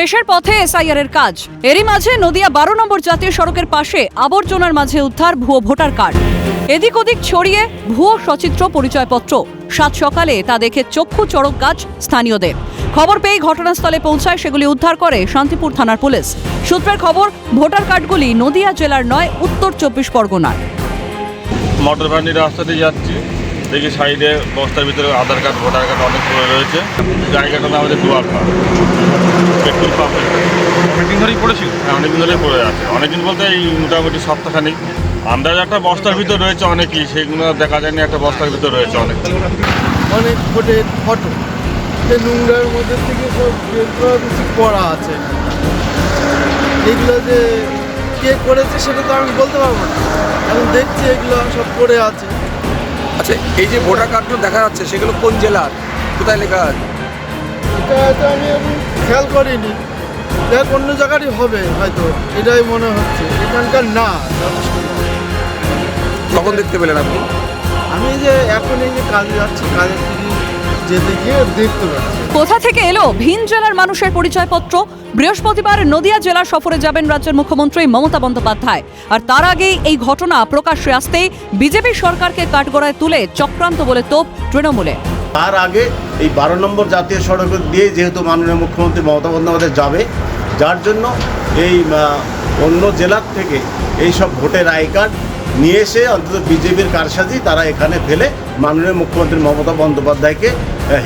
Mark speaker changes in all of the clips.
Speaker 1: শেষের পথে এসআইআর এর কাজ। এরই মাঝে নদিয়া বারো নম্বর জাতীয় সড়কের পাশে আবর্জনার মাঝে উদ্ধার ভুয়ো ভোটার কার্ড। এদিক ওদিক ছড়িয়ে ভুয়ো সচিত্র পরিচয়পত্র। সাত সকালে তা দেখে চক্ষু চড়ক গাছ স্থানীয়দের। খবর পেয়ে ঘটনাস্থলে পৌঁছায় সেগুলি উদ্ধার করে শান্তিপুর থানার পুলিশ। সূত্রের খবর, ভোটার কার্ডগুলি নদিয়া জেলার নয়, উত্তর চব্বিশ পরগনার।
Speaker 2: মোটর ভ্যানের রাস্তা দিয়ে যাচ্ছি। দেখি সাইডে বস্তার ভিতরে আধার কার্ড ভোটার কার্ড অনেক পড়ে রয়েছে। জায়গাটা নাম আমাদের দুয়ার পাম্প পেট্রোল পাম্প
Speaker 3: অনেকদিন ধরেই পড়েছিল?
Speaker 2: হ্যাঁ অনেকদিন ধরেই পড়ে আছে। অনেকদিন বলতে এই মোটামুটি সপ্তাহখানিক। আন্দাজ একটা বস্তার ভিতর রয়েছে অনেকই সেগুলো দেখা যায়নি একটা বস্তার ভিতর রয়েছে অনেক।
Speaker 4: অনেক ফোটের ফটো। যে নোংরার মধ্যে থেকে সব কিছু করা আছে। এগুলো যে কে করেছে সেটা তো আমি বলতে পারব না। এখন দেখছি এগুলো সব পড়ে আছে।
Speaker 5: আচ্ছা এই যে ভোটার কার্ডগুলো দেখা যাচ্ছে সেগুলো কোন জেলার? কোথায় লেখা আছে?
Speaker 4: এটা হয়তো আমি খেয়াল করিনি। দেখ অন্য জায়গারই হবে হয়তো এটাই মনে হচ্ছে। এখানকার না না।
Speaker 5: কখন দেখতে পেলেন আপনি?
Speaker 4: আমি যে এখন এই যে কাজে যাচ্ছি কাজে যেতে গিয়ে দেখতে পাচ্ছি।
Speaker 1: কোথা থেকে এলো? ভিন জেলার মানুষের পরিচয়পত্র। বৃহস্পতিবার নদিয়া জেলা সফরে যাবেন রাজ্যের মুখ্যমন্ত্রী মমতা বন্দ্যোপাধ্যায়। আর তার আগেই এই ঘটনা প্রকাশ্যে আসতেই বিজেপি সরকারকে কাঠগড়ায় তুলে চক্রান্ত বলে তোপ তৃণমূলে
Speaker 6: তার আগে এই বারো নম্বর জাতীয় সড়ক দিয়ে যেহেতু মাননীয় মুখ্যমন্ত্রী মমতা বন্দ্যোপাধ্যায় যাবে, যার জন্য এই অন্য জেলার থেকে এই সব ভোটের আই কার্ড নিয়ে এসে অন্তত বিজেপির কারসাজি তারা এখানে ফেলে মাননীয় মুখ্যমন্ত্রী মমতা বন্দ্যোপাধ্যায়কে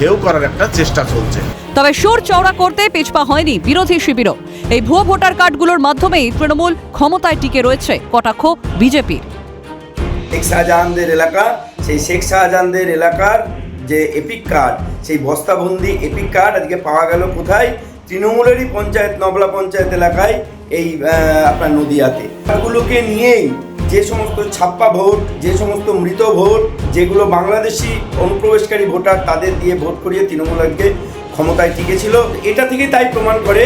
Speaker 6: হেউ করার একটা চেষ্টা চলছে।
Speaker 1: তবে সুর চওড়া করতে পিছপা হয়নি বিরোধী শিবিরও। এই ভুয়ো ভোটার কার্ডগুলোর মাধ্যমেই তৃণমূল ক্ষমতায় টিকে রয়েছে কটাক্ষ বিজেপির।
Speaker 7: শেখ শাহজাহানদের এলাকা সেই শেখ শাহজাহানদের এলাকার যে এপিক কার্ড সেই বস্তাবন্দি এপিক কার্ড আজকে পাওয়া গেল কোথায়? তৃণমূলেরই পঞ্চায়েত নবলা পঞ্চায়েত এলাকায় এই আপনার নদিয়াতে। এগুলোকে নিয়েই যে সমস্ত ছাপ্পা ভোট, যে সমস্ত মৃত ভোট, যেগুলো বাংলাদেশি অনুপ্রবেশকারী ভোটার তাদের দিয়ে ভোট করিয়ে তৃণমূল আজকে ক্ষমতায় টিকেছিল। এটা থেকে তাই প্রমাণ করে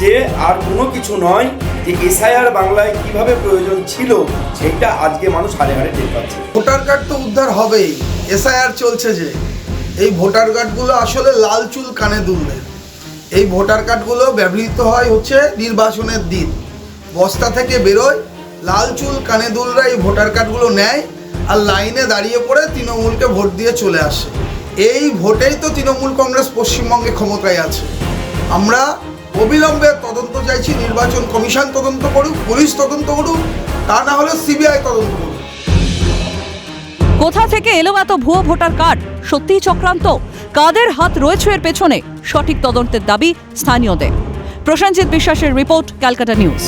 Speaker 7: যে আর কোনো কিছু নয় যে এসআইআর বাংলায় কীভাবে প্রয়োজন ছিল, সেটা আজকে মানুষ হারে হারে টের পাচ্ছে।
Speaker 8: ভোটার কার্ড তো উদ্ধার হবেই, এসআইআর চলছে যে। এই ভোটার কার্ডগুলো আসলে লাল চুল কানে দুলবে। এই ভোটার কার্ডগুলো ব্যবহৃত হয় হচ্ছে নির্বাচনের দিন। বস্তা থেকে বেরোয় লাল চুল, কানে দুলরা এই ভোটার কার্ডগুলো নেয় আর লাইনে দাঁড়িয়ে পড়ে তৃণমূলকে ভোট দিয়ে চলে আসে। এই ভোটেই তো তৃণমূল কংগ্রেস পশ্চিমবঙ্গে ক্ষমতায় আছে। আমরা অবিলম্বে তদন্ত চাইছি, নির্বাচন কমিশন তদন্ত করুক, পুলিশ তদন্ত করুক, তা না হলে সিবিআই তদন্ত করুক।
Speaker 1: কোথা থেকে এলো এত ভুয়ো ভোটার কার্ড? সত্যিই চক্রান্ত। কাদের হাত রয়েছে এর পেছনে? সঠিক তদন্তের দাবি স্থানীয়দের। প্রসেনজিৎ বিশ্বাসের রিপোর্ট, ক্যালকাটা নিউজ।